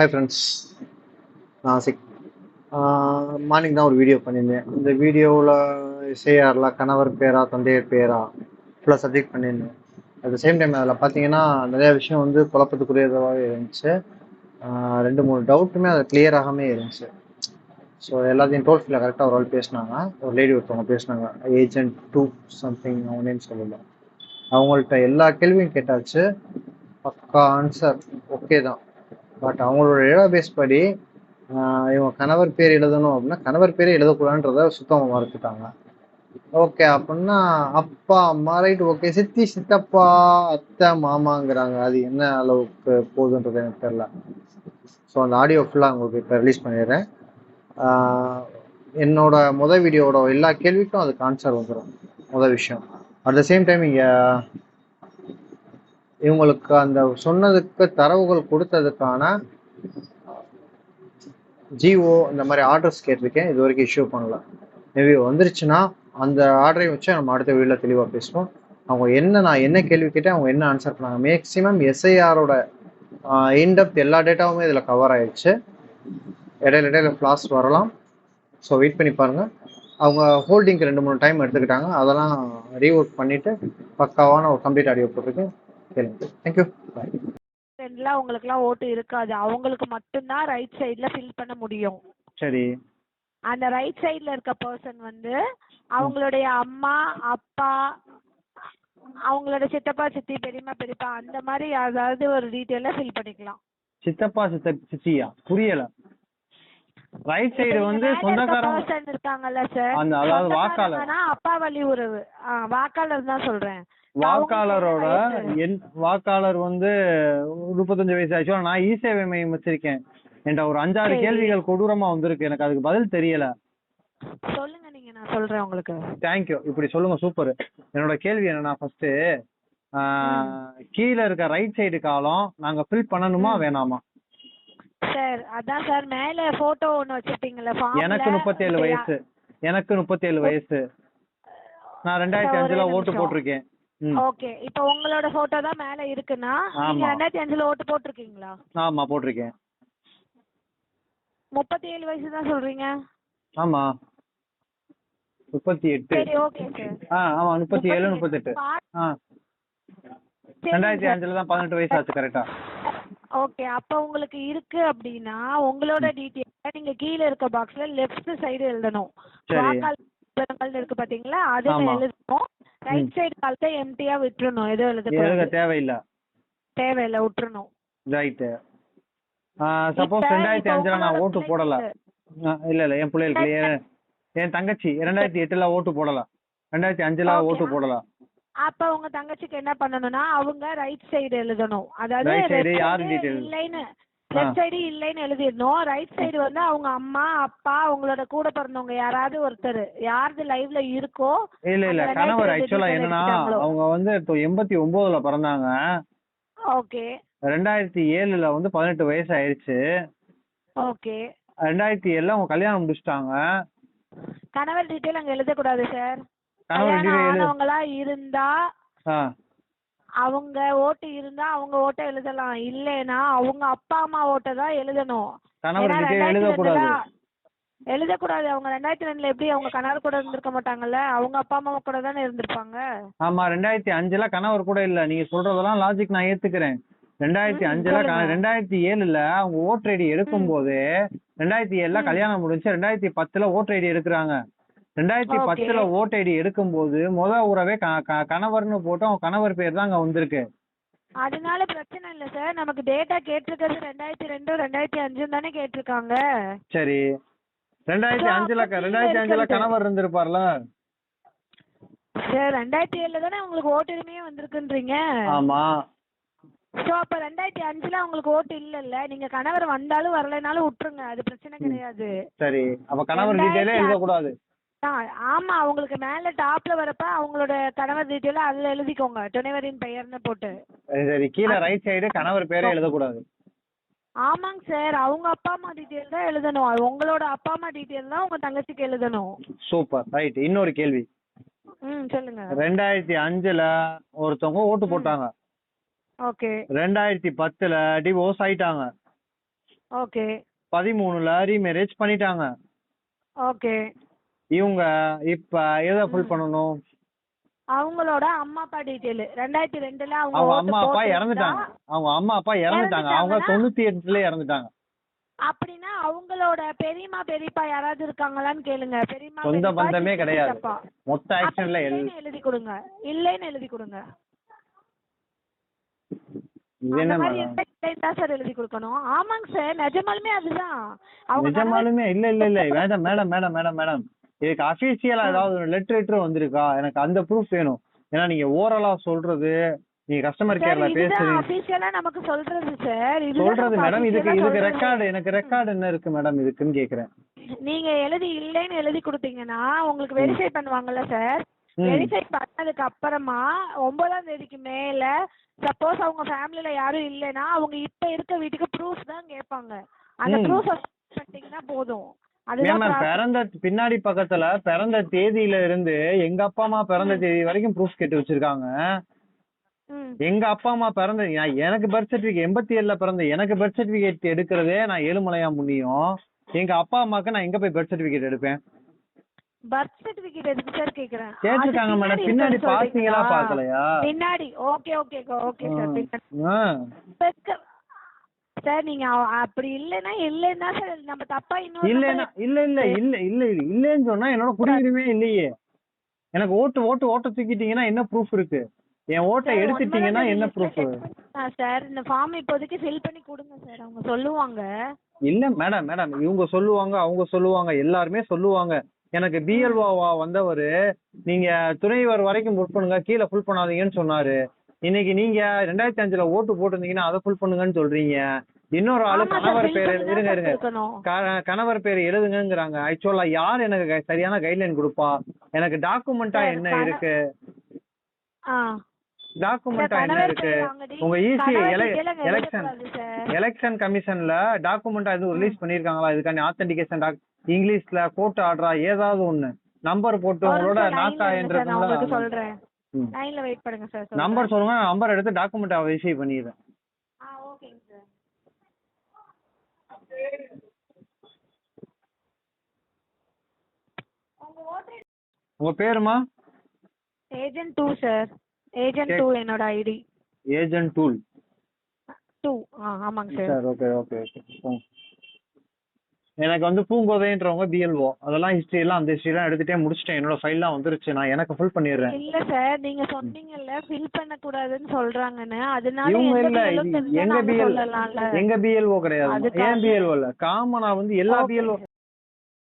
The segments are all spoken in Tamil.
ஹாய் ஃப்ரெண்ட்ஸ் நான் சிக் மார்னிங் தான் ஒரு வீடியோ பண்ணியிருந்தேன். இந்த வீடியோவில் இசையாரில் கணவர் பேரா தந்தையர் பேரா ஃபுல்லாக சப்ஜெக்ட் பண்ணியிருந்தேன். அட் த சேம் டைம் அதில் பார்த்தீங்கன்னா நிறையா விஷயம் வந்து குழப்பத்துக்குரியதாகவே இருந்துச்சு. ரெண்டு மூணு டவுட்டுமே அது clear ஆகாமே இருந்துச்சு. ஸோ எல்லாத்தையும் டோல் ஃப்ரீல கரெக்டாக ஒரு ஆள் பேசினாங்க. ஒரு லேடி ஒருத்தவங்க பேசினாங்க. ஏஜென்ட் டூ சம்திங் அவங்க நேம் சொல்லலாம் அவங்கள்ட்ட எல்லா கேள்வியும் கேட்டாச்சு. பக்கா ஆன்சர் ஓகே தான். பட் அவங்களோட டேட்டாபேஸ் படி இவங்க கணவர் பேர் எழுதணும் அப்படின்னா கணவர் பேரே எழுதக்கூடாதுன்றத சுத்தமாக மறுத்துட்டாங்க. ஓகே அப்படின்னா அப்பா அம்மா ரைட் ஓகே சித்தி சித்தப்பா அத்தை மாமாங்கிறாங்க. அது என்ன அளவுக்கு போகுதுன்றது எனக்கு தெரியல. ஸோ அந்த ஆடியோ ஃபுல்லாக உங்களுக்கு இப்போ ரிலீஸ் பண்ணிடுறேன். என்னோட முத வீடியோவோட எல்லா கேள்விக்கும் அதுக்கு ஆன்சர் வந்துடும் முத விஷயம். அட் த சேம் டைம் இங்கே இவங்களுக்கு அந்த சொன்னதுக்கு தரவுகள் கொடுத்ததுக்கான ஜிஓ இந்த மாதிரி ஆர்டர்ஸ் கேட்டிருக்கேன். இது வரைக்கும் இஷ்யூ பண்ணல. மேபி வந்துருச்சுன்னா அந்த ஆர்டரையும் வச்சு நம்ம அடுத்த வீடியோவில் தெளிவாக பேசுவோம். அவங்க என்ன நான் என்ன கேள்வி கேட்டேன் அவங்க என்ன ஆன்சர் பண்ணாங்க. மேக்ஸிமம் எஸ்ஐஆரோட இன்டெப்த் எல்லா டேட்டாவுமே இதில் கவர் ஆயிடுச்சு. இடையில இடையில ஃப்ளாஸ் வரலாம். ஸோ வெயிட் பண்ணி பாருங்கள் அவங்க ஹோல்டிங்க்கு ரெண்டு மூணு டைம் எடுத்துக்கிட்டாங்க. அதெல்லாம் ரீஒர்க் பண்ணிவிட்டு பக்காவான ஒரு கம்ப்ளீட் ஆடியோ போட்டிருக்கு கேளுங்க தேங்க்யூ பாய் சைடுல உங்களுக்குலாம் ஓட்டு இருக்காது. அவங்களுக்கு மட்டும்தான் ரைட் சைடுல ஃபில் பண்ண முடியும். சரி. அந்த ரைட் சைடுல இருக்க பர்சன் வந்து அவங்களுடைய அம்மா அப்பா அவங்களோட சித்தப்பா சித்தி பெரியம்மா பெரியப்பா அந்த மாதிரி அதாவது ஒரு டீட்டெயில ஃபில் பண்ணிக்கலாம். சித்தப்பா சித்த சித்தியா? புரியல. ரைட் சைடு வந்து சொந்தக்காரங்க இருக்காங்கல்ல சார் அந்த அதாவது வாக்காளர். அப்பா வழி உறவு. வாக்காளர் தான் சொல்றேன். வாக்காளரோட என் வாக்காளர் வந்து முப்பத்தஞ்சு வயசு ஆக்சுவலா நான் இ சேவை மையம் வச்சிருக்கேன். என்கிட்ட ஒரு அஞ்சாறு. கேள்விகள் கொடூரமா வந்திருக்கு. எனக்கு அதுக்கு பதில் தெரியல. சொல்லுங்க நீங்க நான் சொல்றேன் உங்களுக்கு. தேங்க்யூ இப்படி சொல்லுங்க சூப்பர் என்னோட கேள்வி என்னன்னா ஃபர்ஸ்ட் கீழே இருக்க ரைட் சைடு காலம் நாங்க ஃபில் பண்ணணுமா வேணாமா? சார் அதான் சார் மேல போட்டோ ஒண்ணு வச்சிருப்பீங்கல்ல ஃபார்ம்ல எனக்கு முப்பத்தேழு வயசு. எனக்கு முப்பத்தேழு வயசு. நான் ரெண்டாயிரத்தி அஞ்சுல ஓட்டு. போட்டிருக்கேன். ஓகே இப்போ உங்களோட போட்டோ தான் மேல இருக்குன்னா நீங்க. ரெண்டாயிரத்தி அஞ்சுல ஓட்டு போட்டிருக்கீங்களா? ஆமா போட்டிருக்கேன். முப்பத்தி ஏழு வயசு தான் சொல்றீங்க? ஆமா. முப்பத்தி எட்டு சரி ஓகே சார் ஆ ஆமா முப்பத்தி ஏழு முப்பத்தெட்டு. ஆ. ரெண்டாயிரத்தி அஞ்சுல தான் பதினெட்டு வயசு ஆச்சு கரெக்டா ஓகே அப்ப உங்களுக்கு இருக்கு அப்படின்னா உங்களோட டீட்டெயில் நீங்க கீழ இருக்க பாக்ஸ்ல லெஃப்ட் சைடு எழுதணும். சரி. வாக்காளர் இருக்கு பாத்தீங்களா? ஆமா. எழுதணும். ரைட் சைடு காலத்தை எம்டியா விட்டுறணும். எதுவும் எழுத எழுத தேவையில்லை. தேவையில்ல விட்டுறணும். ரைட்டு சப்போஸ் இப்ப ரெண்டாயிரத்தி இப்ப அஞ்சுல நான் உங்களோட ஓட்டு போடல. ஆ, இல்ல இல்ல என் பிள்ளைகளுக்கு என் என் தங்கச்சி ரெண்டாயிரத்தி எட்டுல ஓட்டு போடல. ரெண்டாயிரத்தி அஞ்சுல. ஓட்டு போடல. அப்ப உங்க தங்கச்சிக்கு என்ன பண்ணணும்னா அவங்க ரைட் சைடு எழுதணும். அதாவது? இல்லைன்னு லெஃப்ட் சைடு இல்லைன்னு எழுதிடணும். ரைட் சைடு வந்து அவங்க அம்மா அப்பா அவங்களோட கூட பிறந்தவங்க யாராவது ஒருத்தர். யாருது லைவ்ல இருக்கோ இல்ல இல்ல. கணவர் ஆக்சுவலா என்னன்னா? அவங்க வந்து இப்போ எண்பத்தி ஒன்பதுல பிறந்தாங்க. ஓகே. ரெண்டாயிரத்தி ஏழுல வந்து பதினெட்டு வயசு ஆயிடுச்சு ஓகே. ரெண்டாயிரத்தி ஏழுல அவங்க கல்யாணம் முடிச்சிட்டாங்க. கணவர் டீட்டெயில் அங்க எழுதக்கூடாது சார் கணவர் கல்யாணம் ஆனவங்களா இருந்தா அவங்க ஓட்டு இருந்தா அவங்க ஓட்டை எழுதலாம். இல்லைன்னா அவங்க அப்பா அம்மா ஓட்டை தான் எழுதணும். எழுதக்கூடாது அவங்க ரெண்டாயிரத்தி ரெண்டுல எப்படி அவங்க கணவர் கூட இருந்திருக்க மாட்டாங்கல்ல? அவங்க அப்பா அம்மா கூட தானே இருந்திருப்பாங்க? ஆமா ரெண்டாயிரத்தி அஞ்சுல கணவர் கூட இல்ல. நீங்க சொல்றதெல்லாம் லாஜிக் நான் ஏத்துக்கிறேன். ரெண்டாயிரத்தி அஞ்சுல. ரெண்டாயிரத்தி ஏழுல அவங்க ஓட்டர் ஐடி எடுக்கும் போது ரெண்டாயிரத்தி ஏழுல. கல்யாணம் முடிஞ்சு ரெண்டாயிரத்தி பத்துல ஓட்டர் ஐடி எடுக்கிறாங்க. ரெண்டாயிரத்தி. பத்துல ஓட்டர் ஐடி எடுக்கும் போது முத உறவே கணவர்னு போட்டு அவங்க கணவர் பேர் தான் அங்க வந்திருக்கு. அதனால பிரச்சனை இல்ல சார் நமக்கு டேட்டா கேட்டிருக்கிறது ரெண்டாயிரத்தி ரெண்டும் ரெண்டாயிரத்தி அஞ்சும் தானே கேட்டிருக்காங்க. சரி. ரெண்டாயிரத்தி அஞ்சுல ரெண்டாயிரத்தி அஞ்சுல. கணவர் இருந்திருப்பார்ல. சார் ரெண்டாயிரத்தி ஏழுல தானே உங்களுக்கு ஓட்டுரிமையே வந்திருக்குன்றீங்க. ஆமா. ஸோ அப்ப ரெண்டாயிரத்தி அஞ்சுல உங்களுக்கு ஓட்டு இல்லல்ல. நீங்க கணவர் வந்தாலும் வரலைனாலும் விட்டுருங்க. அது பிரச்சனை கிடையாது. சரி. அப்ப கணவர் டீட்டெயிலே ரெண்டாயிரத்தி எழுதக்கூடாது. ஆ, ஆமா அவங்களுக்கு மேல டாப்ல வரப்ப அவங்களோட கணவர் டீட்டெயில் அதுல எழுதிக்கோங்க. துணைவரின் பெயர்னு போட்டு. சரி, சரி கீழே ரைட் சைடு கணவர் பேரே எழுதக்கூடாது. ஆமாங்க சார் அவங்க அப்பா அம்மா டீட்டெயில் தான் எழுதணும். அது உங்களோட அப்பா அம்மா டீட்டெயில் தான் உங்க தங்கச்சிக்கு எழுதணும். சூப்பர் ரைட் இன்னொரு கேள்வி. ம் சொல்லுங்க. ரெண்டாயிரத்தி அஞ்சுல ஒருத்தவங்க ஓட்டு போட்டாங்க. ஓகே. ரெண்டாயிரத்தி பத்துல டிவோர்ஸ் ஆயிட்டாங்க. ஓகே. பதிமூணுல ரீமேரேஜ் பண்ணிட்டாங்க. ஓகே. இவங்க இப்ப எதை ஃபுல் பண்ணணும்? அவங்களோட அம்மா அப்பா டீட்டெயில் ரெண்டாயிரத்தி ரெண்டுல அவங்க அவங்க அம்மா அப்பா இறந்துட்டாங்க. அவங்க அம்மா அப்பா இறந்துட்டாங்க. அவங்க? தொண்ணூத்தி எட்டுல இறந்துட்டாங்க. அப்படின்னா அவங்களோட பெரியம்மா பெரியப்பா யாராவது இருக்காங்களான்னு கேளுங்க. பெரியம்மா சொந்த பந்தமே கிடையாது. மொத்த ஆக்ஷன்ல எழுதி கொடுங்க. இல்லைன்னு எழுதி கொடுங்க. மேடம்? சார் எழுதி கொடுக்கணும். ஆமாங்க சார் நிஜமாலுமே அதுதான். அவங்க நிஜமாலுமே? இல்ல இல்ல இல்ல. வேண்டாம் மேடம் மேடம் மேடம் மேடம். இதுக்கு அபிஷியலா ஏதாவது லெட்டர் வந்திருக்கா? எனக்கு அந்த ப்ரூஃப் வேணும். ஏன்னா நீங்க ஓரலா சொல்றது நீங்க கஸ்டமர் கேர்ல பேசுறீங்க நமக்கு சொல்றது சார். சொல்றது மேடம் இதுக்கு இதுக்கு. ரெக்கார்டு எனக்கு ரெக்கார்டு என்ன இருக்கு மேடம் இதுக்குன்னு கேக்குறேன். நீங்க எழுதி இல்லைன்னு எழுதி கொடுத்தீங்கன்னா உங்களுக்கு வெரிஃபை பண்ணுவாங்கல்ல சார். வெரிஃபை பண்ணதுக்கு அப்புறமா ஒன்பதாம் தேதிக்கு மேல சப்போஸ் அவங்க ஃபேமிலில யாரும் இல்லைன்னா அவங்க இப்ப இருக்க வீட்டுக்கு ப்ரூஃப் தான் கேட்பாங்க. அந்த. ப்ரூஃப் பண்ணிட்டீங்கன்னா போதும். பிறந்த பின்னாடி பக்கத்துல பிறந்த தேதியில இருந்து எங்க அப்பா அம்மா பிறந்த தேதி வரைக்கும் ப்ரூஃப் கேட்டு வச்சிருக்காங்க. எங்க அப்பா அம்மா பிறந்த எனக்கு பர்த் சர்டிபிகேட் எண்பத்தி ஏழுல பிறந்த எனக்கு பர்த் சர்டிபிகேட் எடுக்கிறதே நான் ஏழுமலையா முன்னியும் எங்க அப்பா அம்மாக்கு நான் எங்க போய் பர்த் சர்டிபிகேட் எடுப்பேன்? பர்த் சர்டிபிகேட் எதுக்கு சார் கேக்குறேன்? கேட்டிருக்காங்க மேடம். பின்னாடி பாத்தீங்களா? பாக்கலையா? பின்னாடி. ஓகே ஓகே ஓகே சார் பின்னாடி ஆ. இப்ப இருக்க- சார் நீங்க அப்படி இல்லைன்னா இல்லைன்னா சார் நம்ம தப்பா இன்னொரு இல்லைன்னா இல்ல இல்ல இல்ல இல்ல இல்ல இல்லன்னு சொன்னா என்னோட குடியுரிமையே இல்லையே. எனக்கு ஓட்டு ஓட்டு ஓட்ட தூக்கிட்டீங்கன்னா என்ன ப்ரூஃப் இருக்கு? என் ஓட்டை எடுத்துட்டீங்கன்னா என்ன ப்ரூஃப் சார் இந்த ஃபார்ம் இப்போதைக்கு ஃபில் பண்ணி கொடுங்க சார் அவங்க சொல்லுவாங்க. இல்ல மேடம் மேடம் இவங்க சொல்லுவாங்க அவங்க சொல்லுவாங்க எல்லாருமே சொல்லுவாங்க. எனக்கு பிஎல்ஓவா வந்தவரு நீங்க துணைவர் வரைக்கும் ஃபுல் பண்ணுங்க கீழே ஃபுல் பண்ணாதீங்கன்னு சொன்னாரு. இன்னைக்கு நீங்க ரெண்டாயிரத்தி அஞ்சுல ஓட்டு போட்டிருந்தீங்கன்னா அதை ஃபுல் பண்ணுங்கன்னு சொல்றீங்க. இன்னொரு ஆளு கணவர் பேர் இருங்க இருங்க. கணவர் பேர் எழுதுங்கங்கிறாங்க. ஆக்சுவலா யார் எனக்கு சரியான கைட்லைன் கொடுப்பா? எனக்கு டாக்குமெண்டா என்ன இருக்கு? டாக்குமெண்டா என்ன இருக்கு. உங்க ஈசி எலெக்ஷன். எலெக்ஷன் கமிஷன்ல டாக்குமெண்டா எதுவும் ரிலீஸ் பண்ணிருக்காங்களா இதுக்கான ஆத்தென்டிகேஷன் இங்கிலீஷ்ல கோர்ட் ஆர்டரா ஏதாவது ஒண்ணு? நம்பர் போட்டு உங்களோட உங்களுக்கு நாக்கா சொல்றேன். லைன்ல வெயிட் பண்ணுங்க சார். நம்பர் சொல்லுங்க நம்பர் எடுத்து டாக்குமெண்ட் வெரிஃபை பண்ணிடுறேன். ஆ ஓகேங்க சார் உங்க ஓட்டர் உங்க பேருமா? Agent two sir agent two என்னோட ஐடி ஏஜென்ட் டூல் டூ ஆ ஆமாங்க sir sir okay okay okay எனக்கு வந்து பூங்கோதைன்றவங்க பிஎல்ஓ அதெல்லாம் ஹிஸ்டரி எல்லாம் அந்த ஹிஸ்டரி எல்லாம் எடுத்துட்டே முடிச்சிட்டேன். என்னோட ஃபைல்லாம் வந்துருச்சு. நான் எனக்கு ஃபுல் பண்ணிடுறேன். இல்ல சார் நீங்க சொன்னீங்கல்ல ஃபில் பண்ண கூடாதுன்னு சொல்றாங்கன்னு. அதனால இவங்க இல்ல எங்க பிஎல் எங்க பிஎல்ஓ கிடையாது. ஏன் பிஎல்ஓ இல்ல? காமனா வந்து எல்லா. பிஎல்ஓ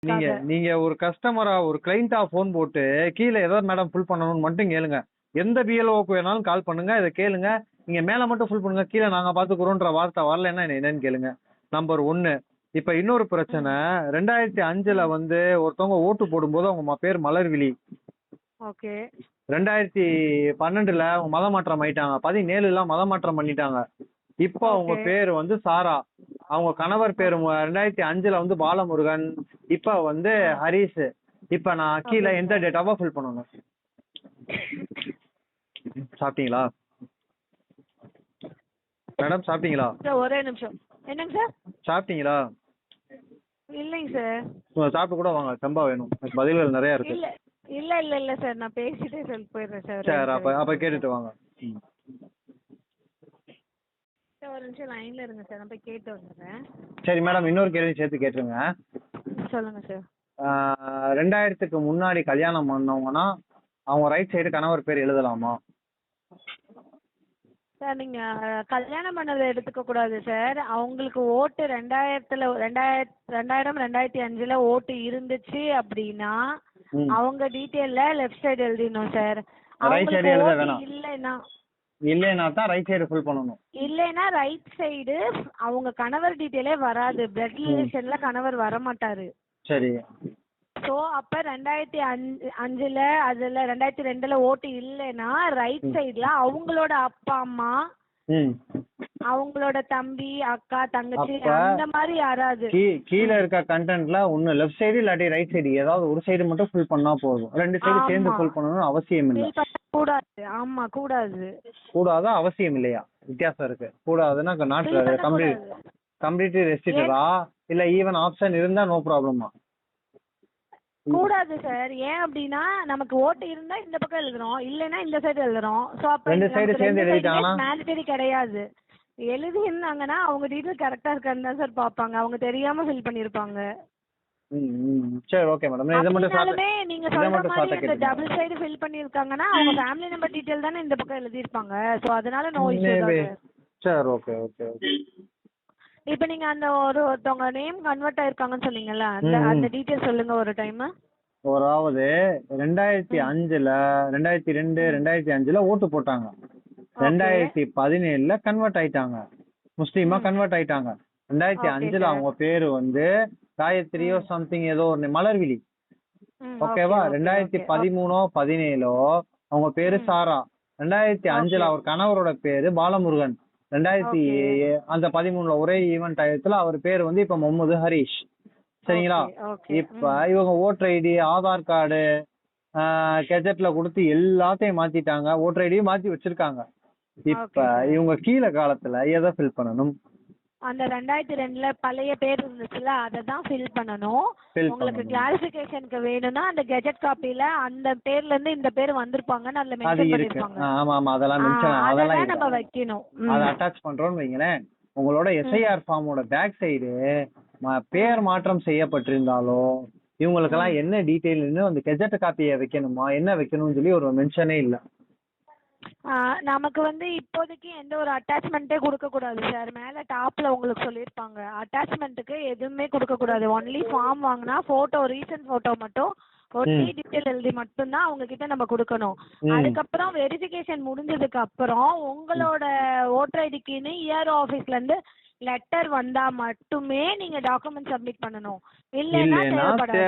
நீங்க நீங்க ஒரு கஸ்டமரா ஒரு கிளைண்டா ஃபோன் போட்டு கீழே ஏதோ மேடம் ஃபுல் பண்ணணும்னு மட்டும் கேளுங்க. எந்த பிஎல்ஓக்கு வேணாலும் கால் பண்ணுங்க இதை கேளுங்க. நீங்க மேல மட்டும் ஃபுல் பண்ணுங்க கீழே நாங்க பாத்துக்கிறோன்ற வார்த்தை வரலன்னா என்ன என்னன்னு கேளுங்க. நம்பர் ஒன்னு இப்ப இன்னொரு பிரச்சனை ரெண்டாயிரத்தி அஞ்சுல வந்து ஒருத்தவங்க ஓட்டு போடும்போது அவங்க பேர் மலர்விழி. ஓகே. ரெண்டாயிரத்தி பன்னெண்டுல அவங்க மத மாற்றம் ஆயிட்டாங்க. பதினேழுல மத மாற்றம் பண்ணிட்டாங்க. இப்போ அவங்க. பேர் வந்து சாரா. அவங்க கணவர் பேர் ரெண்டாயிரத்தி அஞ்சுல வந்து பாலமுருகன் இப்ப வந்து ஹரிஷ். இப்ப நான் கீழே. எந்த டேட்டாவா ஃபில் பண்ணணும். சாப்பிட்டீங்களா? மேடம் சாப்பிட்டீங்களா? ஒரே நிமிஷம். என்னங்க சார்? சாப்பிட்டீங்களா? இல்லைங்க சார். சாப்பிட்டு கூட வாங்க செம்பா வேணும். பதில்கள் நிறைய இருக்கு. இல்ல இல்ல இல்ல இல்ல சார். நான் பேசிட்டே சொல்லி போயிடுறேன் சார். சரி அப்ப அப்ப கேட்டுட்டு வாங்க. சார் ஒரு நிமிஷம் லைன்ல இருங்க சார். நான் போய் கேட்டு வந்துடுறேன். சரி மேடம் இன்னொரு கேள்வி சேர்த்து கேட்டுருங்க. சொல்லுங்க சார். ரெண்டாயிரத்துக்கு முன்னாடி கல்யாணம் பண்ணவங்கன்னா அவங்க ரைட் சைடு கணவர் பேர் எழுதலாமா? சார் நீங்க அஹ், கல்யாணம் பண்ணதை எடுத்துக்க கூடாது சார். அவங்களுக்கு ஓட்டு ரெண்டாயிரத்துல ரெண்டாயிரத்து ரெண்டாயிரம் ரெண்டாயிரத்தி அஞ்சுல ஓட்டு இருந்துச்சு அப்படின்னா. அவங்க டீட்டெயில்ல லெஃப்ட் சைடு எழுதிடணும் சார். எழுத வேணாம். இல்லைன்னா தான் ரைட் சைடு ஃபில் பண்ணணும். இல்லைன்னா ரைட் சைடு அவங்க கணவர் டீட்டெயிலே வராது. பிளட் ரிலேஷன்ல கணவர் வர மாட்டாரு சரி. ஸோ அப்ப ரெண்டாயிரத்தி அஞ்சு அஞ்சுல அதுல ரெண்டாயிரத்தி ரெண்டுல ஓட்டு இல்லைன்னா ரைட் சைடுல அவங்களோட அப்பா அம்மா அவங்களோட தம்பி அக்கா தங்கச்சி அந்த மாதிரி யாராவது. கீழே இருக்க கண்டென்ட்ல ஒன்னு லெஃப்ட் சைடு இல்லாட்டி ரைட் சைடு ஏதாவது ஒரு சைடு மட்டும் ஃபில் பண்ணா போதும். ரெண்டு சைடு சேர்ந்து. ஃபில் பண்ணணும்னு அவசியம் இல்லை. கூடாது. ஆமா கூடாது. கூடாதா? அவசியம் இல்லையா? வித்தியாசம் இருக்கு. கூடாதுன்னா நாட்டுல கூடாது. கம்ப்ளீட்லி ரெஸ்ட்ரிக்டடா இல்ல ஈவன் ஆப்ஷன் இருந்தா நோ ப்ராப்ளமா கூடாது சார். ஏன் அப்படின்னா நமக்கு ஓட்டு இருந்தா இந்த பக்கம் எழுதுறோம் இல்லைன்னா இந்த சைடு எழுதுறோம் சோ அப்ப ரெண்டு side சேர்ந்து எழுதிட்டாங்கன்னா? மேண்டேட்டரி கிடையாது. எழுதி இருந்தாங்கன்னா அவங்க டீடைல் கரெக்டா இருக்கான்னு தான் சார் பாப்பாங்க அவங்க தெரியாம ஃபில் பண்ணிருப்பாங்க ம் ம் சரி ஓகே மேடம் இதை மட்டும் சாப்பிட்டு நீங்க இதை சொல்ற மட்டும் மாதிரி இந்த. டபுள் சைடு ஃபில் பண்ணிருக்காங்கன்னா அவங்க ஃபேமிலி நம்பர் டீடைல் தானே இந்த பக்கம் எழுதிருப்பாங்க சோ அதனால நோ இஷ்யூ Maybe. சரி. ஓகே ஓகே ஓகே இப்போ நீங்க அந்த ஒரு ஒருத்தவங்க நேம் கன்வெர்ட் ஆயிருக்காங்கன்னு சொன்னீங்கல்ல அந்த ம், ம். அந்த டீடைல் சொல்லுங்க ஒரு டைம் அதாவது ரெண்டாயிரத்தி அஞ்சுல ரெண்டாயிரத்தி ரெண்டு ரெண்டாயிரத்தி அஞ்சுல ஓட்டு போட்டாங்க. ரெண்டாயிரத்தி பதினேழுல கன்வெர்ட் ஆயிட்டாங்க. முஸ்லீமா கன்வெர்ட் ஆயிட்டாங்க. ரெண்டாயிரத்தி Okay, அஞ்சுல sir. அவங்க பேரு வந்து காயத்ரியோ சம்திங் ஏதோ ஒரு மலர்விழி. ஓகேவா? ரெண்டாயிரத்தி பதிமூணோ பதினேழோ அவங்க பேரு சாரா. ரெண்டாயிரத்தி அஞ்சுல அவர் கணவரோட பேரு பாலமுருகன். ரெண்டாயிரத்தி அந்த பதிமூணுல ஒரே ஈவென்ட் டயத்துல அவர் பேர் வந்து இப்ப முகமது ஹரிஷ். சரிங்களா? இப்ப இவங்க ஓட்டர் ஐடி ஆதார் கார்டு கெஜெட்ல கொடுத்து எல்லாத்தையும் மாத்திட்டாங்க. ஓட்டர் ஐடியும் மாத்தி வச்சிருக்காங்க. இப்ப. இவங்க கீழே காலத்துல எதை ஃபில் பண்ணணும்? அந்த ரெண்டாயிரத்தி ரெண்டுல பழைய பேர் இருந்துச்சுல அதை தான் ஃபில் பண்ணணும் உங்களுக்கு. கிளாரிஃபிகேஷனுக்கு வேணும்னா அந்த கெஜெட் காப்பில அந்த பேர்ல இருந்து இந்த பேர் வந்திருப்பாங்கன்னு அதுல அது மென்ஷன் பண்ணிருப்பாங்க ஆமா ஆமா அதெல்லாம் மென்ஷன் அதெல்லாம் நம்ம. வைக்கணும். அதை அட்டாச் பண்றோம்னு வைங்களேன். உங்களோட எஸ்ஐஆர் ஃபார்மோட பேக் சைடு பேர் மாற்றம் செய்யப்பட்டிருந்தாலோ இவங்களுக்கெல்லாம் என்ன டீட்டெயில்னு அந்த கெஜெட் காப்பியை வைக்கணுமா என்ன வைக்கணும்னு சொல்லி ஒரு மென்ஷனே இல்ல. நமக்கு வந்து இப்போதைக்கு எந்த ஒரு அட்டாச்மெண்ட்டே கொடுக்க கூடாது சார். மேல டாப்ல உங்களுக்கு சொல்லியிருப்பாங்க அட்டாச்மெண்ட்டுக்கு எதுவுமே கொடுக்க கூடாது ஒன்லி ஃபார்ம் வாங்கினா போட்டோ ரீசன்ட் போட்டோ மட்டும் ஒட்டி டீட்டெயில் எழுதி மட்டும்தான் அவங்க கிட்ட நம்ம கொடுக்கணும். அதுக்கப்புறம் வெரிஃபிகேஷன் முடிஞ்சதுக்கு அப்புறம் உங்களோட ஓட்டர் ஐடிக்குன்னு இஆர்ஓ ஆஃபீஸ்ல இருந்து லெட்டர் வந்தா மட்டுமே நீங்க டாக்குமெண்ட் சப்மிட் பண்ணணும். இல்லைன்னா தேவைப்படாது.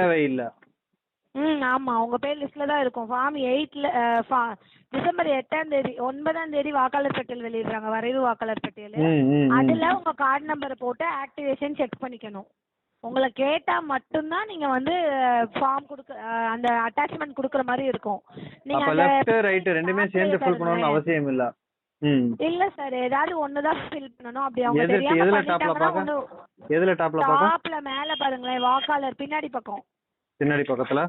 ம் ஆமா. உங்க பேர் லிஸ்ட்ல தான் இருக்கும். ஃபார்ம் எயிட்ல டிசம்பர் எட்டாம் தேதி ஒன்பதாம் தேதி வாக்காளர் பட்டியல் வெளியிடுறாங்க. வரைவு வாக்காளர் பட்டியல். அதுல உங்க கார்டு நம்பரை போட்டு ஆக்டிவேஷன் செக் பண்ணிக்கணும். உங்களை கேட்டா மட்டும்தான் நீங்க வந்து ஃபார்ம் கொடுக்க அந்த அட்டாச்மெண்ட் கொடுக்குற மாதிரி இருக்கும். நீங்க அப்ப அந்த லெஃப்ட் ரைட் ரெண்டுமே சேர்ந்து ஃபில் பண்ணணும்னு அவசியம் இல்ல. இல்ல சார் ஏதாவது ஒன்னு தான் ஃபில் பண்ணணும். அப்படி அவங்க தெரியாம எதுல டாப்ல பண்ணிட்டாங்கன்னா பார்க்க? ஒண்ணு எதுல டாப்ல பார்க்க டாப்ல மேல பாருங்களேன். வாக்காளர் பின்னாடி பக்கம். பின்னாடி பக்கத்துல?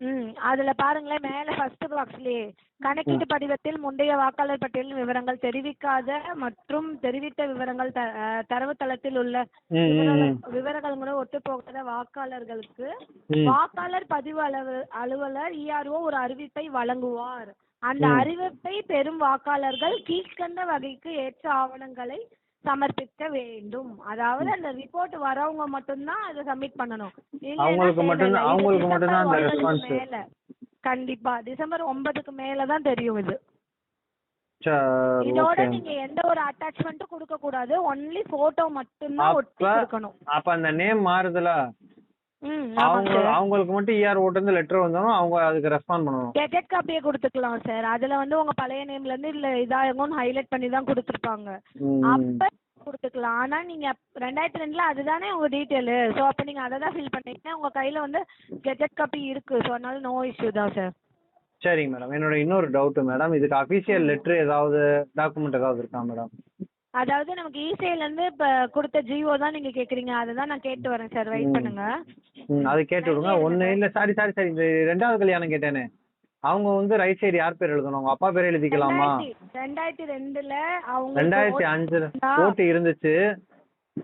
ம் அதுல பாருங்களேன் மேல ஃபர்ஸ்ட் பாக்ஸ்லயே கணக்கீட்டு படிவத்தில் முந்தைய வாக்காளர் பட்டியலின் விவரங்கள் தெரிவிக்காத மற்றும் தெரிவித்த விவரங்கள் த- தரவுத்தளத்தில் உள்ள விவரங்கள் ம். விவரங்களுடன் ஒத்துப்போகாத வாக்காளர்களுக்கு. வாக்காளர் பதிவு அலுவ- அலுவலர் இஆர்ஓ ஒரு அறிவிப்பை வழங்குவார் அந்த. அறிவிப்பை பெறும் வாக்காளர்கள் கீழ்கண்ட வகைக்கு ஏற்ற ஆவணங்களை சமர்ப்பிக்க வேண்டும். அதாவது அந்த ரிப்போர்ட் வரவங்க மட்டும்தான் அதை சப்மிட் பண்ணணும். அவங்களுக்கு. இது அவங்களுக்கு டிசம்பர் மட்டும்தான் அந்த response. மேல. கண்டிப்பா. டிசம்பர் ஒன்பதுக்கு மேல தான் தெரியும் இது. இதோட நீங்க எந்த ஒரு அட்டாச்மெண்ட்டும் கொடுக்க கூடாது. ஒன்லி போட்டோ மட்டும்தான் ஒட்டி அப்ப கொடுக்கணும். அப்ப அந்த நேம் மாறுதுல? அவங்க அவங்களுக்கு மட்டும் இஆர் ஓட்டு இருந்து லெட்டர் வந்தாலும் அவங்க அதுக்கு ரெஸ்பாண்ட் பண்ணணும். கெஜெட் காப்பியே கொடுத்துக்கலாம் சார் அதுல வந்து உங்க பழைய நேம்ல இருந்து இல்ல இதாகும்னு ஹைலைட் பண்ணி தான் கொடுத்துருப்பாங்க. அப்ப கொடுத்துக்கலாம். ஆனா நீங்க ரெண்டாயிரத்தி ரெண்டுல அதுதானே உங்க டீட்டெயில் சோ அப்ப நீங்க அதை தான் ஃபில் பண்ணீங்கன்னா உங்க கையில வந்து கெஜெட் காப்பி இருக்கு. ஸோ அதனால நோ இஷ்யூ தான் சார் சரிங்க மேடம் என்னோட இன்னொரு டவுட் மேடம் இதுக்கு அபிஷியல் லெட்டர் ஏதாவது டாக்குமெண்ட் ஏதாவது இருக்கா மேடம் அதாவது நமக்கு இசைல இருந்து இப்ப கொடுத்த ஜியோ தான் நீங்க கேக்குறீங்க. அதை தான் நான் கேட்டு வரேன் சார். வெயிட் பண்ணுங்க. ம் அது கேட்டு விடுங்க. ஒண்ணு இல்ல சாரி சாரி சாரி இந்த ரெண்டாவது கல்யாணம் கேட்டேனே. அவங்க வந்து ரைட் சைடு யார் பேர் எழுதணும்? அவங்க அப்பா பேர் எழுதிக்கலாமா? ரெண்டாயிரத்தி- ரெண்டாயிரத்தி ரெண்டுல அவங்க ரெண்டாயிரத்தி அஞ்சுல ஓட்டு இருந்துச்சு.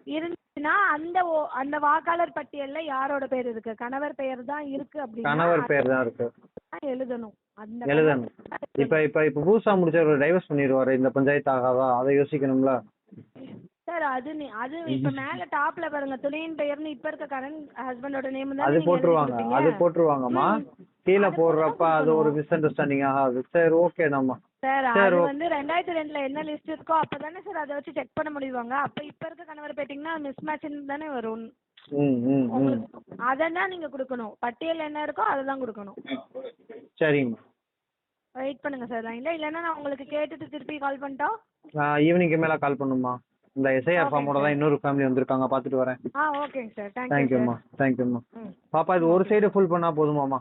இருந்துச்சுன்னா அந்த ஓ- அந்த வாக்காளர் பட்டியல்ல யாரோட பேர் இருக்கு? கணவர் பெயர் தான் இருக்கு அப்படின்னா கணவர் பேர் தான் இருக்கு. அதான் எழுதணும். அந்த எழுதணும். இப்ப இப்ப இப்ப புதுசா முடிச்சவர் டைவர்ஸ் பண்ணிடுவாரு இந்த பஞ்சாயத்து ஆகாதா? அதை யோசிக்கணும்ல. சார் அது நீ அது இப்ப மேல டாப்ல பாருங்க துணையின் பெயர்னு இப்ப இருக்க கரண்ட் ஹஸ்பண்டோட நேம் தான் அது நீங்க போட்டுருவாங்க. அது போட்டுருவாங்கம்மா. கீழே போடுறப்ப அது ஒரு மிஸ் அண்டர்ஸ்டாண்டிங் ஆகாது. சரி ஓகே நம்ம. சார் அது. வந்து ரெண்டாயிரத்தி ரெண்டுல என்ன லிஸ்ட் இருக்கோ அப்பதானே சார் அதை வச்சு செக் பண்ண முடியுவாங்க. அப்ப இப்ப இருக்க கணவர் போயிட்டீங்கன்னா மிஸ் மேட்ச்னு தானே வரும். அதான் நீங்க கொடுக்கணும். பட்டியல் என்ன இருக்கோ அதை தான் கொடுக்கணும். சரிங்கம்மா. வெயிட் பண்ணுங்க சார் லைன்ல இல்லைன்னா நான் உங்களுக்கு கேட்டுட்டு திருப்பி கால் பண்ணிட்டா? ஈவினிங்க்கு மேல கால் பண்ணுமா இந்த எஸ்ஐஆர் ஃபார்மோட தான் இன்னொரு ஃபேமிலி வந்திருக்காங்க பார்த்துட்டு வரேன். ஆ ஓகேங்க சார் தேங்க்யூ தேங்க்யூம்மா தேங்க்யூம்மா பாப்பா இது ஒரு சைடு ஃபுல் பண்ணா போதுமாம்மா?